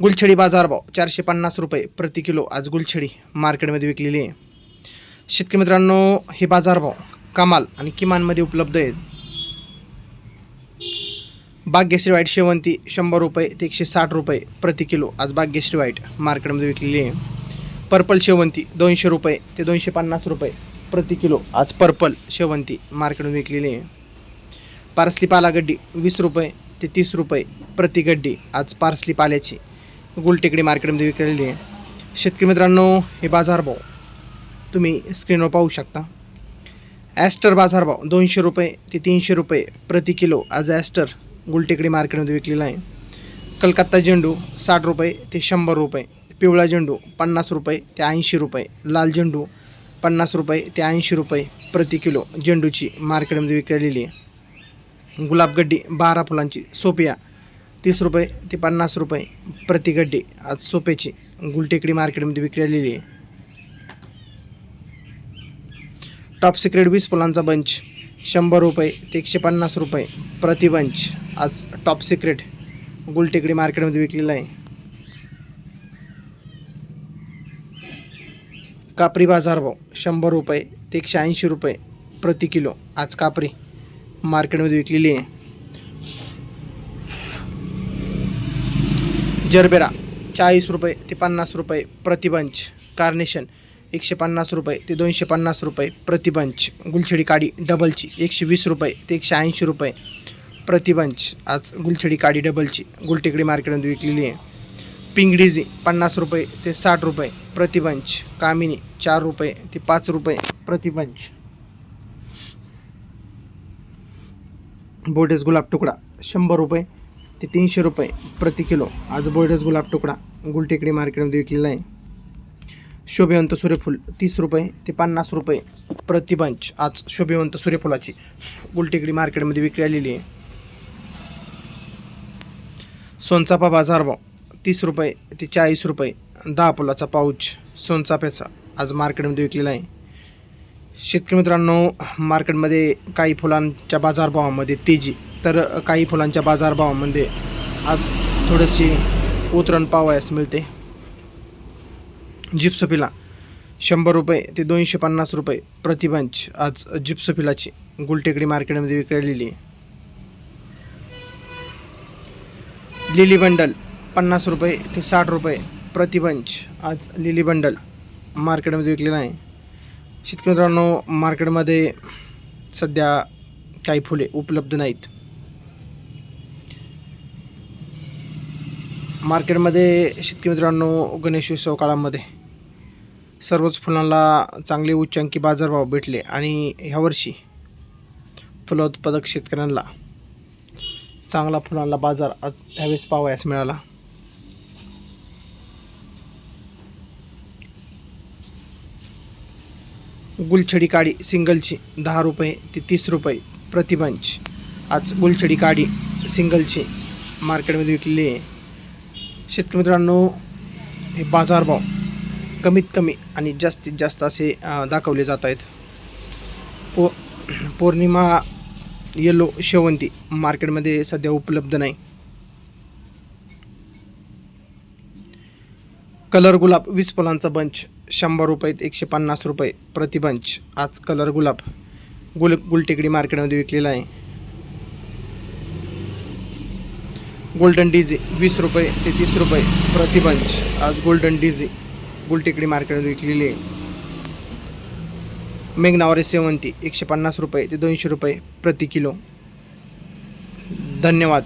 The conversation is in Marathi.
गुलछडी बाजारभाव चारशे पन्नास रुपये प्रति किलो आज गुलछडी मार्केटमध्ये विकलेली आहे. शेतकरी मित्रांनो हे बाजारभाव कमाल आणि किमानमध्ये उपलब्ध आहेत. भाग्यश्री वाईट शेवंती शंभर रुपये ते एकशे साठ रुपये प्रति किलो आज भाग्यश्री वाईट मार्केटमध्ये विकलेली आहे. पर्पल शेवंती दोनशे रुपये ते दोनशे पन्नास रुपये प्रति किलो आज पर्पल शेवंती मार्केटमध्ये विकलेली आहे. पार्सली पालागड्डी वीस रुपये ते तीस रुपये प्रति गड्डी आज पार्सली पाल्याची गुलटेकडी मार्केटमध्ये विकलेली आहे. शेतकरी मित्रांनो हे बाजारभाव तुम्ही स्क्रीनवर पाहू शकता. ॲस्टर बाजारभाव दोनशे रुपये ते तीनशे रुपये प्रति किलो आज ॲस्टर गुलटेकडी मार्केटमध्ये विकलेला आहे. कलकत्ता झेंडू साठ रुपये ते शंभर रुपये पिवळा झेंडू पन्नास रुपये ते ऐंशी रुपये लाल झेंडू पन्नास रुपये ते ऐंशी रुपये प्रति किलो झेंडूची मार्केटमध्ये विकलेली आहे. गुलाबगड्डी बारा फुलांची सोपिया तीस रुपये ते पन्नास रुपये प्रतिगड्डी आज सोप्याची. गुलटेकडी मार्केटमध्ये विक्री आहे. टॉप सिक्रेट वीस फुलांचा बंच शंभर रुपये ते एकशे पन्नास रुपये प्रति बंच आज टॉप सिक्रेट गुलटेकडी मार्केटमध्ये विकलेला आहे. कापरी बाजारभाव शंभर रुपये ते एकशे ऐंशी रुपये प्रति किलो. आज कापरी मार्केटमध्ये विकलेली आहे. जरबेरा चाळीस रुपये ते पन्नास रुपये प्रतिबंच. कार्नेशन एकशे पन्नास रुपये ते दोनशे पन्नास रुपये प्रतिबंच. गुलछडी काडी डबलची एकशे वीस रुपये ते एकशे ऐंशी रुपये प्रतिबंच. आज गुलछडी काडी डबलची गुलटेकडी मार्केटमध्ये विकलेली आहे. पिंगडीजी पन्नास रुपये ते साठ रुपये प्रतिबंच. कामिनी चार रुपये ते पाच रुपये प्रतिबंच. बोटेस गुलाब तुकडा शंभर रुपये ते तीनशे रुपये प्रति किलो. आज बोर्डेस गुलाब तुकडा गुलटेकडी मार्केटमध्ये विकलेला आहे. शोभेवंत सूर्यफूल तीस रुपये ते पन्नास रुपये प्रतिबंच आज शोभेवंत सूर्यफुलाची गुलटेकडी मार्केटमध्ये विक्री आलेली आहे. सोनचापा बाजारभाव तीस रुपये ते चाळीस रुपये दहा फुलाचा पाऊच सोनचाफ्याचा आज मार्केटमध्ये विकलेला आहे. शेतकरी मित्रांनो मार्केटमध्ये काही फुलांच्या बाजारभावामध्ये तेजी तर काही फुलांच्या बाजारभावामध्ये आज थोडीशी उतरण पावायस मिळते. जिप्सोफिला शंभर रुपये ते दोनशे पन्नास रुपये प्रतिबंच आज जिप्सोफिलाची गुलटेकडी मार्केटमध्ये विकलेली आहे. लिली बंडल पन्नास रुपये ते साठ रुपये प्रतिबंच आज लिली बंडल मार्केटमध्ये विकलेला आहे. शेतकरी मित्रांनो मार्केटमध्ये सध्या काही फुले उपलब्ध नाहीत. मार्केटमध्ये शेतकरी मित्रांनो गणेशोत्सव काळामध्ये सर्वच फुलांना चांगले उच्चांकी बाजारभाव भेटले आणि ह्यावर्षी फुलं उत्पादक शेतकऱ्यांना चांगला फुलांना बाजार आज ह्यावेळेस पाहावयास मिळाला. गुलछडी काडी सिंगलची दहा रुपये ते तीस रुपये प्रतिबंच. आज गुलछडी काडी सिंगलची मार्केटमध्ये विकलेली आहे. शेतकरी मित्रांनो हे बाजारभाव कमीत कमी आणि जास्तीत जास्त असे दाखवले जात आहेत. पो पौर्णिमा येलो शेवंती मार्केटमध्ये सध्या उपलब्ध नाही. कलर गुलाब वीस फुलांचा बंच शंभर रुपये एकशे पन्नास रुपये प्रतिबंच आज कलर गुलाब गुल गुलटेकडी मार्केटमध्ये विकलेला आहे. गोल्डन डीजे वीस रुपये ते तीस रुपये प्रतिबंश आज गोल्डन डीजे गुलटेकडी मार्केटमध्ये विकलेली आहे. मेघनावारी सेवंती एकशे पन्नास रुपये ते दोनशे रुपये प्रति किलो. धन्यवाद.